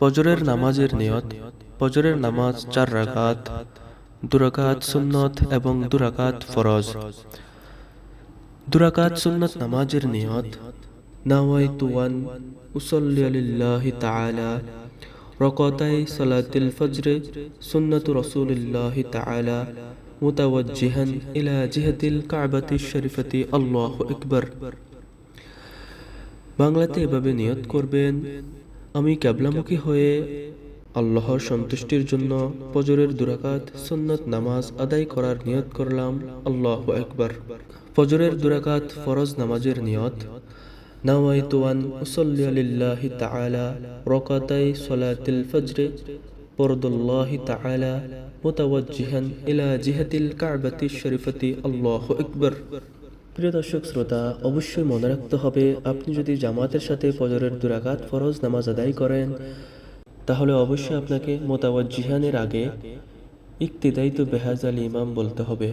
ফজরের নামাজের নিয়ত, ফজরের নামাজ চার রাকাত, দুরাকাত সুন্নত এবং দুরাকাত ফরজ। দুরাকাত সুন্নত নামাজের নিয়ত নাওয়াইতু আন উসাল্লি লিল্লাহি তাআলা, রকাতাই সালাতিল ফজরে, সুন্নাতু রাসূলিল্লাহি তাআলা, মুতাওয়াজ্জিহান ইলা জিহাতিল কাবাতি শরীফাতি আল্লাহু আকবার। বাংলাতে এভাবে নিয়ত করবেন আমি ক্যাবলামুখী হয়ে আল্লাহর সন্তুষ্টির জন্য ফজরের দুরাকাত সুন্নত নামাজ আদায় করার নিয়ত করলাম, আল্লাহ একবার ফজরের দুরাকাত ফরজ নামাজের নিয়ত। কাবাতি শরীফাতি, আল্লাহু আকবার। প্রিয় দর্শক শ্রোতা, অবশ্যই মনে রাখতে হবে, আপনি যদি জামাতের সাথে ফজরের দুরাকাত ফরজ নামাজ আদায় করেন, তাহলে অবশ্যই আপনাকে মোতাবাজ জিহানের আগে ইকতিদায়িত বেহাজ আলী ইমাম বলতে হবে।